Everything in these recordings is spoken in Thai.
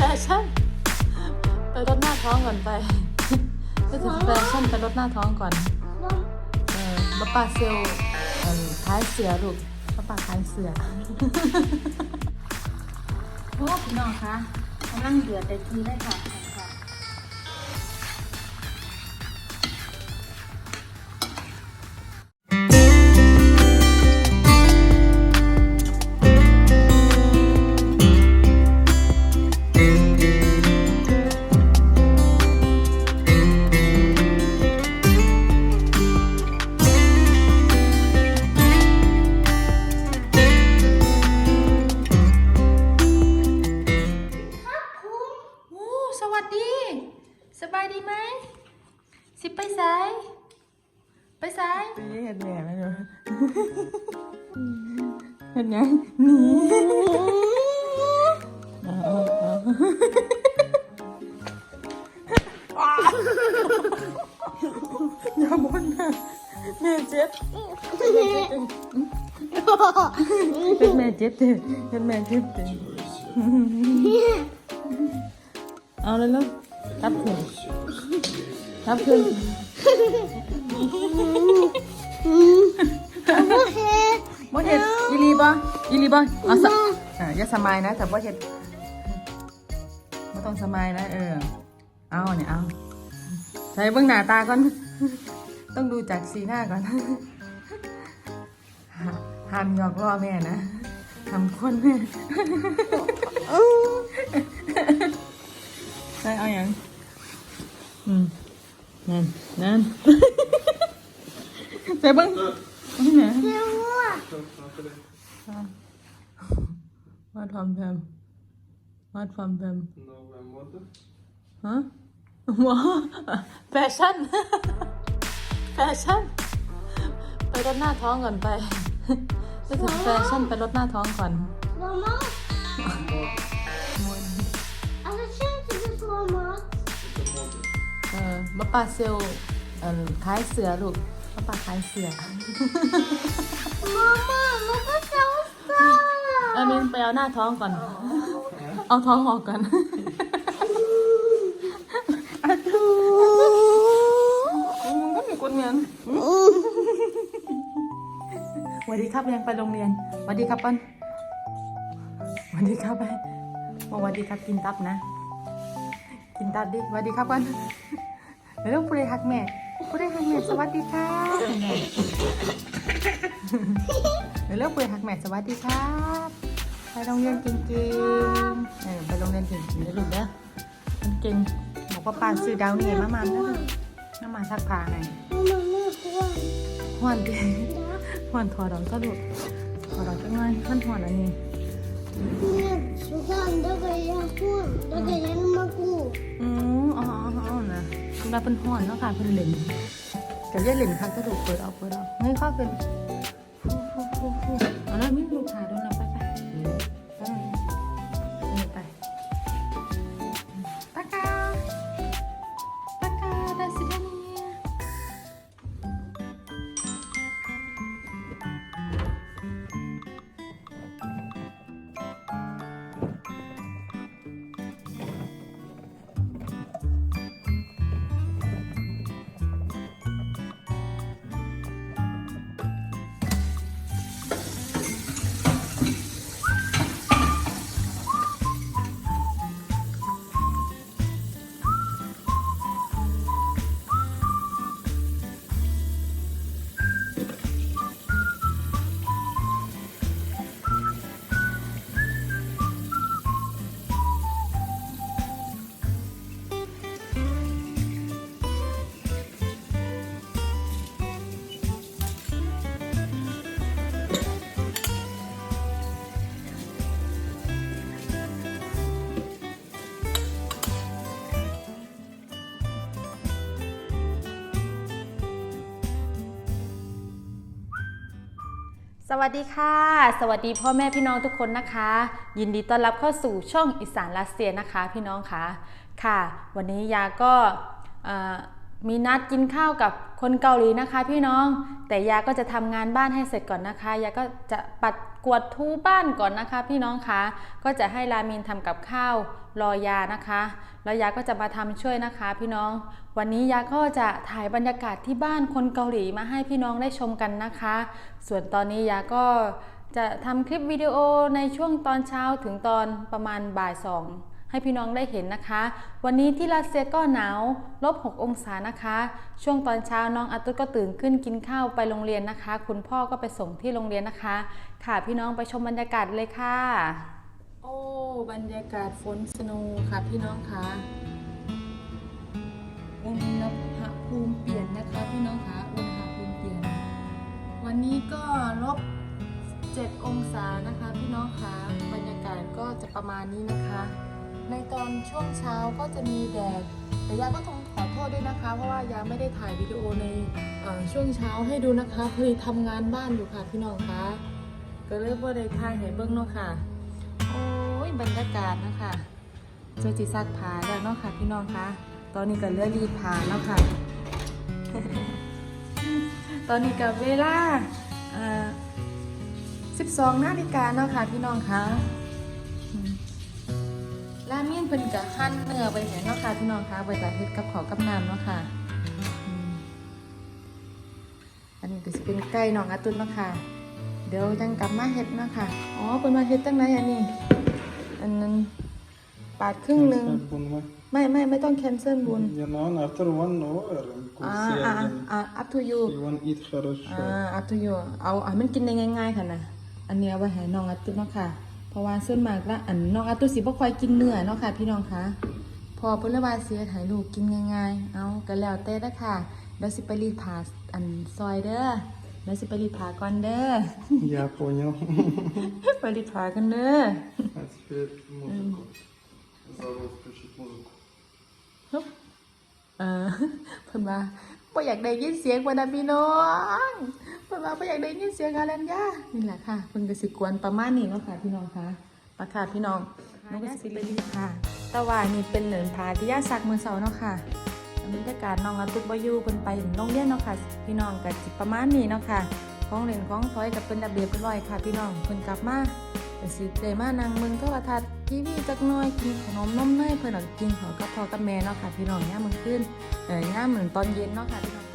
แฟชั่น ไปลดหน้าท้องก่อนไปไปถึงแฟชั่นไปลดหน้าท้องก่อน เออป้าป้าเซลลเอ่อขายเสือลูกป้าป้าขายเสือโอ้พี่น้องคะกำลังเดือดแต่ทีได้ค่ะ แม่เจ็บเห็นแม่เจ็บเด้อเห็นแม่เจ็บเด้อเอาเลยลูกรับขึ้นรับขึ้นบ่เฮ็ดอีหลีบ่อีหลีบ่เอาสะอ่าอย่าสมายนะแต่บ่เฮ็ดบ่ต้องสมายนะเออ เอาเนี่ยเอาใส่เบิ่งหน้าตาก่อน ต้องดูจากสีหน้าก่อนหาห้ามหยอกล้อแม่นะทำคนแม่ใส่เอาอย่างอืมนั่นนั่นใส่เบิ่งนี่แหละ Wat van hem? Wat van hem? Nou, mijn moeder. Huh? Wow. แฟชั่นแฟชั่น ไปลดหน้าท้องก่อนไปไปถึงแฟชั่นไปลดหน้าท้องก่อน Mama, alle känns det mamma. De moeder. เออป้าป้าเซลลเอ่อขายเสือลูกป้าป้าขายเสือ Mamma, varför salsa? เออมินไปเอาหน้าท้องก่อน เอาท้องออกก่อนอะดูมึงก็มีคนเมี ยนสวัสดีครับยังไปโรงเรียนสวัสดีครับปันสวัสดีครับไปสวัสดีครับกินตับนะ กินตับดิสวัสดีครับปันเดี๋ยวผู้ใดฮักแม่ผู้ใดฮักแม่สวัสดีครับเดี๋ยวเลิกผู้ใดฮักแม่สวัสดีครับไปโรงเรียนเก่งๆเออไปโรงเรียนเก่งๆนะลูกเด้อมันเก่งบอกว่าปานซื้อดาวนี่มามานะลูกน้ำ มาซักผ้าไง Mamma, nu får ห่อนดิห่อนถอดออกก็ลูกถอดออกจังไงมันห่อนอันนี้ jag. Så kan det vara hon. Det kan jag med gå. อืออ๋ออ๋ออ๋อนะเวลาเป็นห่อนเนาะค่ะเป็นเหล่นเดี๋ยวเรียกเหล่นค่ะก็ถูกเปิดออกเปิดออกเฮ้ยข้อเป็นฟูฟูฟูฟูเอาแล้วมิ้นลูกขาโดนเวัสดีค่ะ สวัสดีพ่อแม่พี่น้องทุกคนนะคะ ยินดีต้อนรับเข้าสู่ช่องอีสานรัสเซียนะคะ พี่น้องคะค่ะ วันนี้ยาก็มีนัดกินข้าวกับคนเกาหลีนะคะ พี่น้องแต่ยาก็จะทำงานบ้านให้เสร็จก่อนนะคะยาก็จะปัดกวดทูบ้านก่อนนะคะพี่น้องคะก็จะให้รามินทำกับข้าวรอยานะคะแล้วยาก็จะมาทำช่วยนะคะ พี่น้อง วันนี้ยาก็จะถ่ายบรรยากาศที่บ้านคนเกาหลีมาให้พี่น้องได้ชมกันนะคะ ส่วนตอนนี้ยาก็จะทำคลิปวิดีโอในช่วงตอนเช้าถึงตอนประมาณบ่ายสอง ให้พี่น้องได้เห็นนะคะ วันนี้ที่รัสเซียก็หนาวลบ 6 องศานะคะ ช่วงตอนเช้าน้องอาตุก็ตื่นขึ้นกินข้าวไปโรงเรียนนะคะ คุณพ่อก็ไปส่งที่โรงเรียนนะคะ ค่ะพี่น้องไปชมบรรยากาศเลยค่ะ โอ้บรรยากาศฝนสนูค่ะพี่น้องคะอุณหภูมิเปลี่ยนนะคะพี่น้องคะอุณหภูมิเปลี่ยน วันนี้ก็ลบ7องศานะคะพี่น้องคะบรรยากาศก็จะประมาณนี้นะคะ ในตอนช่วงเช้าก็จะมีแดด แต่ยาก็ต้องขอโทษด้วยนะคะ เพราะว่ายาไม่ได้ถ่ายวิดีโอในอช่วงเช้าให้ดูนะคะพอดีทำงานบ้านอยู่ค่ะพี่น้องคะก็เลยว่าได้ถ่ายให้เบิ้งเนาะค่ะ โอ้ยบรรยากาศนะคะเจอจิซักผาแล้วเนาะค่ะพี่น้องคะตอนนี้ก็เลือรีดผาแล้วค่ะ ตอนนี้กับเวลา12นาฬิกาเนาะค่ะพี่น้องคะ ราเมนเป็นกะขั่นเนื้อไปเหมืนเนาะค่ะพี่น้องคะไปตัดเฮ็ดกับขอกับน้ำเนาะค่ะอันนี้ก็จะเป็นไก่น้องอาตุ้นเนาะค่ะเดี๋ยวจังกลับมาเฮ็ดเนาะค่ะอ๋อเป็นมาเฮ็ดตั้งไหนอันนี้ อันนั้นปาดครึ่งหนึ่งไม่ไม่ไม่ต้องแคนเซิลบุญ You know after one hour อ่าอ่าอ่า up to you You want eat อ่า up to you เอาให้มันกินได้ง่ายๆค่ะนะอันเนี้ยไว้ให้น้องอาตุ้นเนาะค่ะ เพราะว่าส่วนมากละอันน้องอาตุสิบ่ค่อยกินเนื้อเนาะค่ะ พี่น้องคะพอเพิ่นเลยว่าสิให้ลูกกินง่ายๆ เอาก็แล้วแต่เด้อค่ะเดี๋ยวสิไปรีดผ้าอันซอยเด้อเดี๋ยวสิไปรีดผ้าก่อนเด้อ Я понял. ไปรีดผ้ากันเด้อ А теперь музыку. Забыл включить музыку. ฮึบเออเพิ่นว่าบ่อยากได้ยินเสียงว่านะพี่น้อง เพิ่นว่าบ่อยากได้ยินเสียงอารัญญานี่แหละค่ะเพิ่นก็สิกวนประมาณนี้เนาะค่ะพี่น้องคะปะค่ะพี่น้องน้องก็สิไปรีค่ะต่ว่านี่เป็นเหนือนพาที่ย่าซักมื้อเช้าเนาะค่ะบรรยากาศน้องอาตุกบอยู่เพิ่นไปโรงเรียนเนาะค่ะ พี่น้องก็สิประมาณนี้เนาะค่ะของเล่นของถอยกับเป็นระเบียบเรียบร้อยค่ะ พี่น้องเพิ่นกลับมาก็สิได้มานั่งเบิ่งโทรทัศน์ทีวีจักหน่อยกินขนมนมเนยเพิ่นเอากินข้าวกับพ่อกับแม่เนาะค่ะ พี่น้องยามมื้อคืนเอ่อยามเหมือนตอนเย็นเนาะค่ะพี่น้อง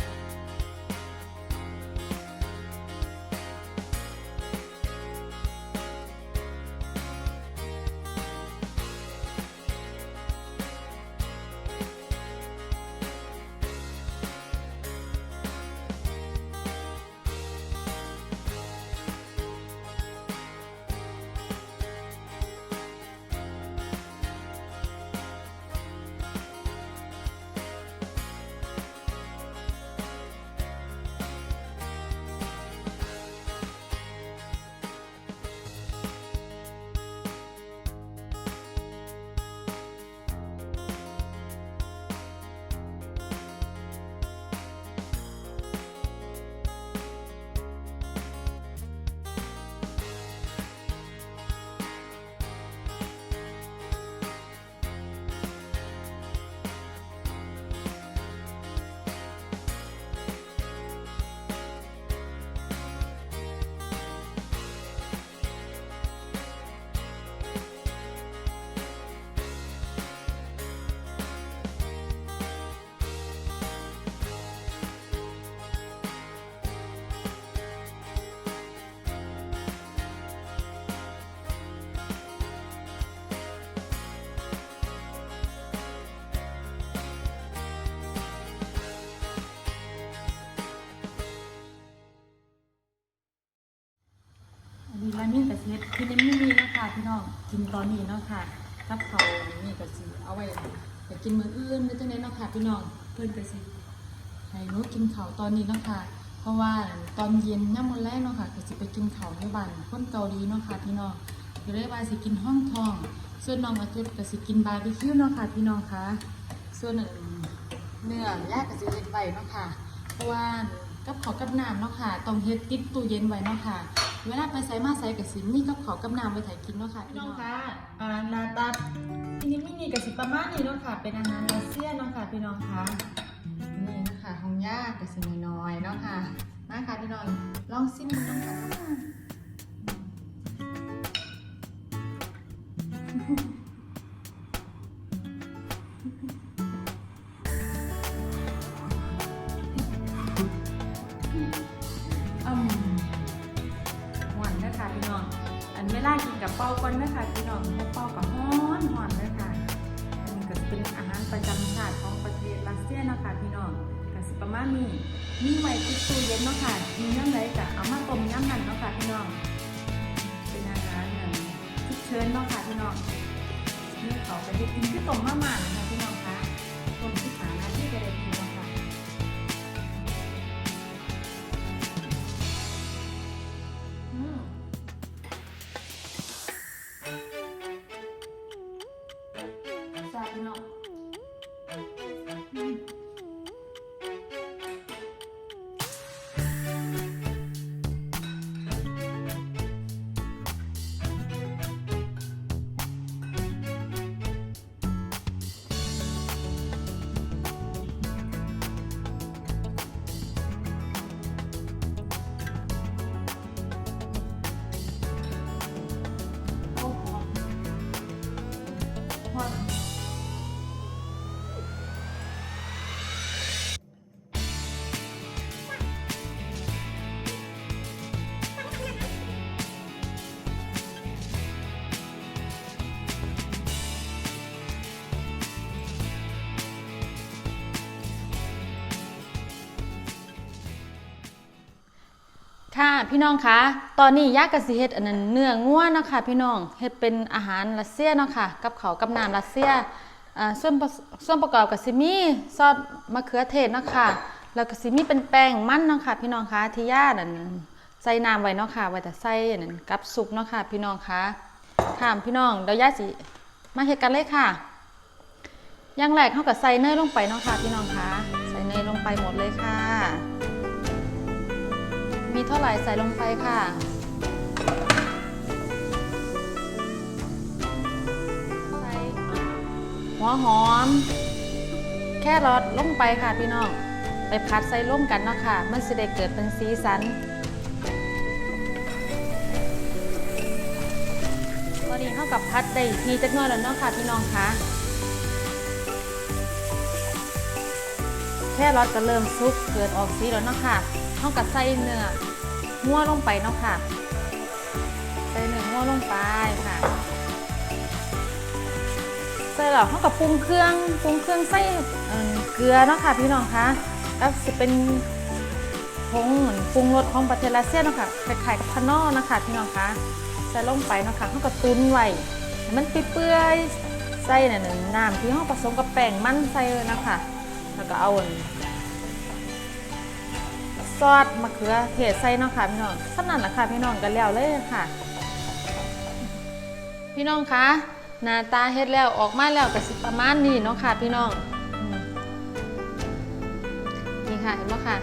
อันนี้ร้านนี้ก็สิเฮ็ดคือนี่มีเนะคะพี่น้องกินตอนนี้เนาะค่ะกับเขานี่ก็สิเอาไว้ไปกินมื้ออื่นหรือจังได๋เนาะค่ะพี่น้องเพิ่นก็สิให้หนูกินข้าวตอนนี้เนาะค่ะเพราะว่าตอนเย็นย่ามมื้อแรกเนาะค่ะก็สิไปกินข้าวในบ้านคนเกาหลีเนาะค่ะพี่น้องก็เลยว่าสิกินห้องทอง ส่วนน้องอาจุดก็สิกินบาร์บีคิวเนาะค่ะพี่น้องคะส่วนอื่นเนื้อแย่างก็สิเฮ็ดไว้เนาะค่ะเพราะว่า กับขอกับน้ำเนาะค่ะต้องเฮ็ดติดตู้เย็นไว้เนาะค่ะ เวลาไปไสมาไสก็สิมีกับขอกับน้ำไว้ถ่ายกินเนาะค่ะพี่น้องคะอ่านาตาทีนี้มินิก็สิประมาณนี้เนาะค่ะ เป็นอาหารรัสเซียเนาะค่ะพี่น้องคะนี่นะคะของย่าก็สิน้อยๆเนาะค่ะมาค่ะพี่น้องลองซิมดูนาะค่ะ เป่าก่อนะคะพี่น้องให้เป่ากับฮ้อนหอนเลยค่ะอันนี้ก็จะเป็นอาหารประจำชาติของประเทศรัสเซียนะคะพี่น้องก็สิประมาณนี้มีไว้ที่ตู้เย็นเนาะค่ะมีน้ำไหลก็เอามาต้มน้ำนั่นเนาะค่ะพี่น้องเป็นอาหารหนึ่งชุกเชิญเนาะค่ะพี่น้องเนี่เขาไปได้กินที่ต้มมะม่านะคะพี่น้อง ค่ะพี่น้องคะตอนนี้ยากกสิเฮ็ดอันนั้นเนื้องัวเนะคะพี่น้องเฮ็ดเป็นอาหารรัสเซียเนาะค่ะกับเขากับน้ำรัสเซียอ่าส่วนส่วนประกอบก็สิมีซอสมะเขือเทศเนาะค่ะแล้วก็สิมีเป็นแป้งมันเนาะค่ะพี่น้องคะที่ย่านั่นใส่น้ำไว้เนาะค่ะไว้แต่ใส่อันนั้นกับสุกเนาะค่ะพี่น้องคะค่ะพี่น้องเดี๋ยวย่าสิมาเฮ็ดกันเลยค่ะอย่างแรกเฮาก็ใส่เนยลงไปเนาะค่ะพี่น้องคะใส่เนยลงไปหมดเลยค่ะ มีเท่าไหร่ใส่ลงไปค่ะ ใส่หัวหอม แค่รอดลงไปค่ะพี่น้อง ไปพัดใส่ร่วมกันเนาะค่ะ มันสิได้เกิดเป็นสีสันตอนนี้เข้ากับพัดได้ทีจักหน่อยแล้วเนาะค่ะพี่น้องคะแค่รอดก็เริ่มซุกเกิดออกสีแล้วเนาะค่ะ เข้ากับใส่เนื้องัวลงไปเนาะค่ะ ใส่เนื้องัวลงไปค่ะ ใส่แล้วเขากับปรุงเครื่องปรุงเครื่องใส่เกลือเนาะค่ะพี่น้องคะก็จะเป็นผงเหมือนปรุงรสของประเทศรัสเซียเนาะค่ะคล้ายๆกับพานอนะคะพี่น้องคะใส่ลงไปเนาะค่ะเขาก็ตุนไว้มันเปื่อยใส่น่ะนึ่งน้ำที่เขาผสมกับแป้งมันใส่เลยนะคะแล้วก็เอา ซอสมะเขือเทศใส่เนาะค่ะพี่น้องสำนั่นแหละค่ะพี่น้องกันแล้วเลยค่ะ พี่น้องคะหน้าตาเฮ็ดแล้วออกมาแล้วก็สิประมาณนี้เนาะค่ะพี่น้องนี่ค่ะเห็นไหมค่ะ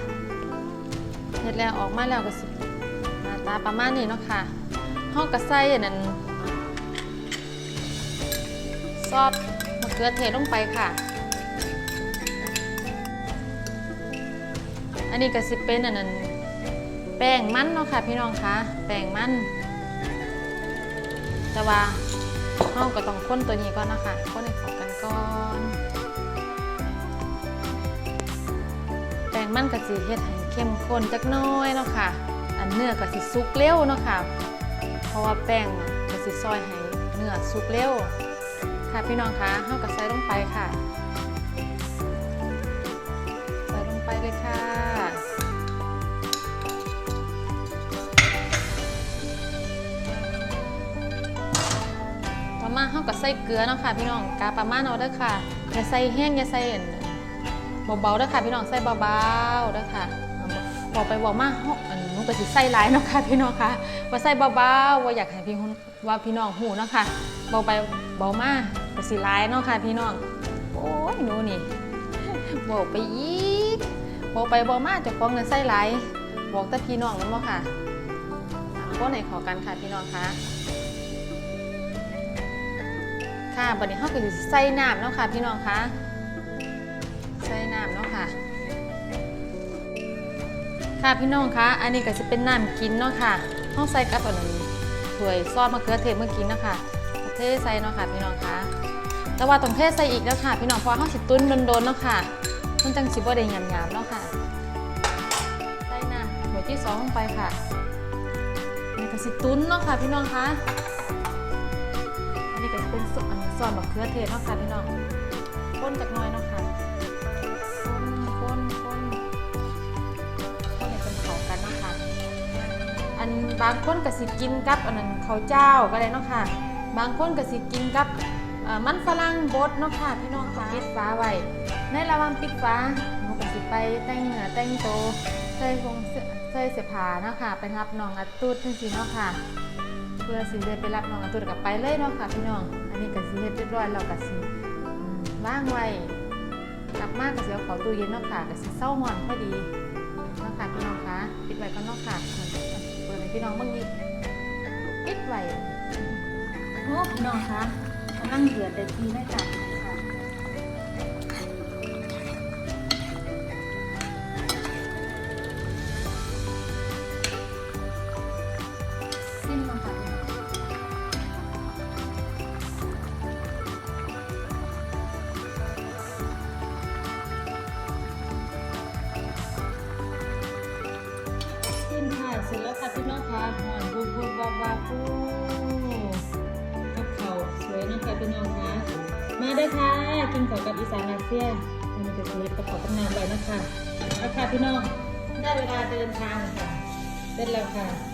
เฮ็ดแล้วออกมาแล้วก็สิหน้าตาประมาณนี้เนาะค่ะเฮาก็ใส่อันนั้นซอสมะเขือเทศลงไปค่ะ อันนี้ก็สิเป็นอันนั้นแป้งมันเนาะค่ะพี่น้องคะแป้งมันแต่ว่าเฮาก็ต้องค้นตัวนี้ก่อนนะคะค้นให้เข้ากันก่อนแป้งมันก็สิเฮ็ดให้เข้มข้นจักน้อยเนาะค่ะ อันเนื้อก็สิสุกเร็วเนาะค่ะ เพราะว่าแป้งก็สิซอยให้เนื้อสุกเร็วค่ะพี่น้องคะเฮาก็ใส่ลงไปค่ะาเฮาก็ใส่เกลือเนาะค่ะพี่น้องกาประมาณเอาเด้อค่ะอย่าใส่แห้งอย่าใส่อั่นเบาๆเด้อค่ะพี่น้องใส่เบาๆเด้อค่ะบอกไปบอกมาเอันหนูก็สิใส่หลายเนาะค่ะพี่น้องค่ะว่าใส่เบาๆว่าอยากให้พี่คนว่าพี่น้องหูเนาะค่ะเบาไปเบามาก็สิหลายเนาะค่ะพี่น้องโอ้ยหนูนี่บอกไปอีกบอกไปบอกมาจะฟ้องเงินใส่หลายบอกแต่พี่น้องนั่นบ่ค่ะก็ไหนขอกันค่ะพี่น้องค่ะ ค่ะบัดนี้เราก็สิใส่น้ำเนาะค่ะพี่น้องคะใส่น้ำเนาะค่ะ ค่ะพี่น้องคะอันนี้ก็จะเป็นน้ำกินเนาะค่ะห้องใส่กับอันนั้นถ้วยซอสมะเขือเทศเมื่อกี้เนาะค่ะเทใส่เนาะค่ะพี่น้องคะแต่ว่าต้องเทใส่อีกแล้วค่ะ พี่น้องเพราะเฮาสิตุ้นโดนๆเนาะค่ะมันจังสิบ่ได้หยาบๆเนาะค่ะใส่น้ำถ้วยที่สองลงไปค่ะนี่ก็สิตุ้นเนาะค่ะพี่น้องคะ จะเป็นซออันนี้ซอสมะเขือเทศเนาะค่ะพี่น้องข้นจากน้อยเนาะค่ะข้นข้นข้นข้นให้เป็นเข้ากันเนาะค่ะอันบางคนก็สิกินกับอันนั้นข้าวเจ้าก็ได้เนาะค่ะ บางคนก็สิกินกับมันฝรั่งบดเนาะค่ะพี่น้องค่ะปิดฟ้าไว้ในระหว่างปิดฟ้าหนูก็สิไปแต่งเนื้อแต่งตัวใส่คงเสื้อใส่เสื้อผ้าเนาะค่ะ ไปรับน้องอาตูดจังซี่เนาะค่ะ พื่อสิได้ไปรับน้องอาตุดกับไปเลยเนาะค่ะพี่น้อง อันนี้ก็สิเฮ็ดเรียบร้อยแล้วก็สิว่างไว้กลับมาก็สิเอาเขาตู้เย็นเนาะค่ะก็สิเซาหมอนพอดีเนาะค่ะพี่น้องคะปิดไว้ก่อนเนาะค่ะเปิดให้พี่น้องเบิ่งอีกปิดไว้โอ้พี่น้องคะกำลังเดือดแต่ทีได้จ้ะ อีสานอาเซียนอันนี้ก็คือประกอบตำนานไปนะคะเอาค่ะพี่น้องได้เวลาเดินทางค่ะเสร็จแล้วค่ะ